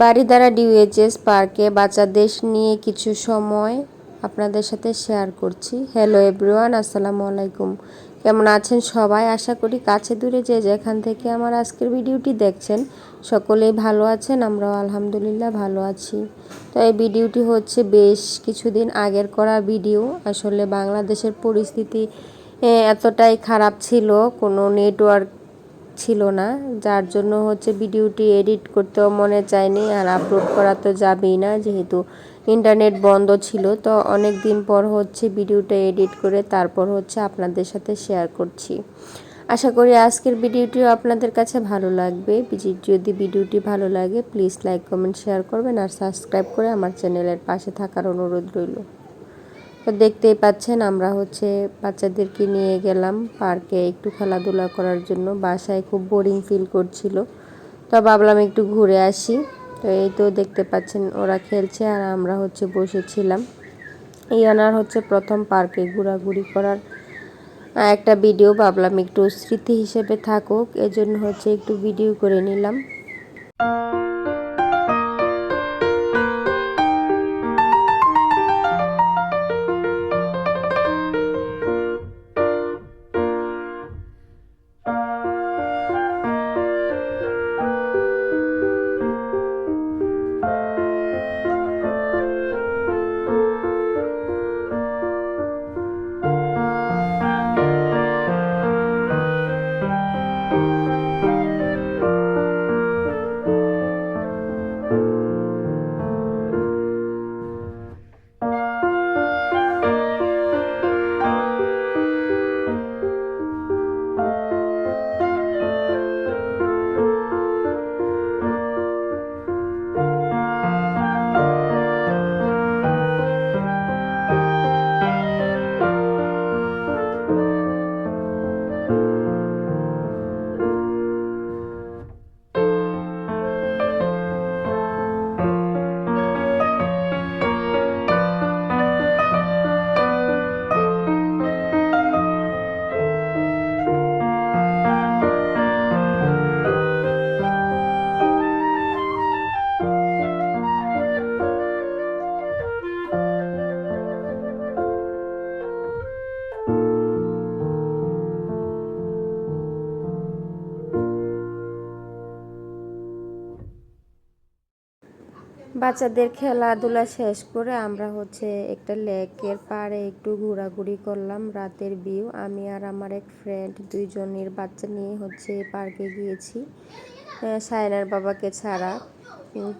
Baridhara DOHS পার্কে বাচ্চাদের নিয়ে কিছু সময় আপনাদের সাথে শেয়ার করছি। হ্যালো এভরিওয়ান আসসালামু আলাইকুম। কেমন আছেন সবাই? আশা করি কাছে দূরে যে যেখান থেকে আমার আজকের ভিডিওটি দেখছেন, সকলেই ভালো আছেন, আমরাও আলহামদুলিল্লাহ ভালো আছি। তো এই ভিডিওটি হচ্ছে বেশ কিছুদিন আগের করা ভিডিও। আসলে বাংলাদেশের পরিস্থিতি এতটাই খারাপ ছিল, কোনো নেটওয়ার্ক ছিল না, যার জন্য হচ্ছে ভিডিওটি এডিট করতেও মনে চায়নি আর আপলোড করা তো যাবেই না যেহেতু ইন্টারনেট বন্ধ ছিল। তো অনেক দিন পর হচ্ছে ভিডিওটা এডিট করে তারপর হচ্ছে আপনাদের সাথে শেয়ার করছি। আশা করি আজকের ভিডিওটিও আপনাদের কাছে ভালো লাগবে। যদি ভিডিওটি ভালো লাগে প্লিজ লাইক কমেন্ট শেয়ার করবেন আর সাবস্ক্রাইব করে আমার চ্যানেলের পাশে থাকার অনুরোধ রইল। তো দেখতেই পাচ্ছেন, আমরা হচ্ছে বাচ্চাদেরকে নিয়ে গেলাম পার্কে একটু খেলাধুলা করার জন্য। বাসায় খুব বোরিং ফিল করছিল। তো ভাবলাম একটু ঘুরে আসি। তো এই তো দেখতে পাচ্ছেন, ওরা খেলছে আর আমরা হচ্ছে বসেছিলাম। ইয়ানার হচ্ছে প্রথম পার্কে ঘোরাঘুরি করার একটা ভিডিও ভাবলাম একটু স্মৃতি হিসেবে থাকুক, এজন্য হচ্ছে একটু ভিডিও করে নিলাম। বাচ্চাদের খেলাধুলা শেষ করে আমরা হচ্ছে একটা লেকের পাড়ে একটু ঘোরাঘুরি করলাম, রাতের ভিউ। আমি আর আমার এক ফ্রেন্ড দুইজনের বাচ্চা নিয়ে হচ্ছে পার্কে গিয়েছি। সায়নার বাবাকে ছাড়া।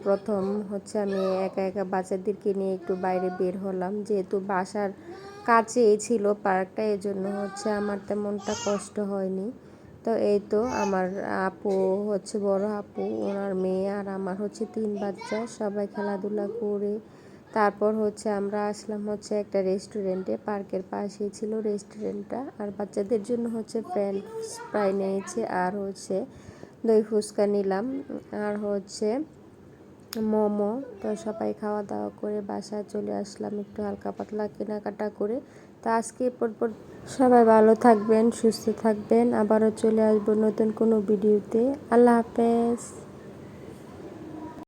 প্রথম হচ্ছে আমি একা একা বাচ্চাদেরকে নিয়ে একটু বাইরে বের হলাম। যেহেতু বাসার কাছেই ছিল পার্কটা এজন্য হচ্ছে আমার তেমনটা কষ্ট হয়নি। তো এই তো আমার আপু হচ্ছে বড় আপু, ওনার মেয়ে আর আমার হচ্ছে তিন বাচ্চা, সবাই খেলাধুলা করে। তারপর হচ্ছে আমরা আসলাম হচ্ছে একটা রেস্টুরেন্টে, পার্কের পাশেই ছিল রেস্টুরেন্টটা। আর বাচ্চাদের জন্য হচ্ছে ফ্রেন্ড ফ্রাই নিয়েছে আর হচ্ছে দই ফুচকা নিলাম। আর হচ্ছে মোমো, তো সবাই খাওয়া দাওয়া করে বাসায় চলে আসলাম একটু হালকা পাতলা কেনাকাটা করে। তো আজকে পরপর সবাই ভালো থাকবেন, সুস্থ থাকবেন। আবারও চলে আসব নতুন কোনো ভিডিওতে। আল্লাহ হাফেজ।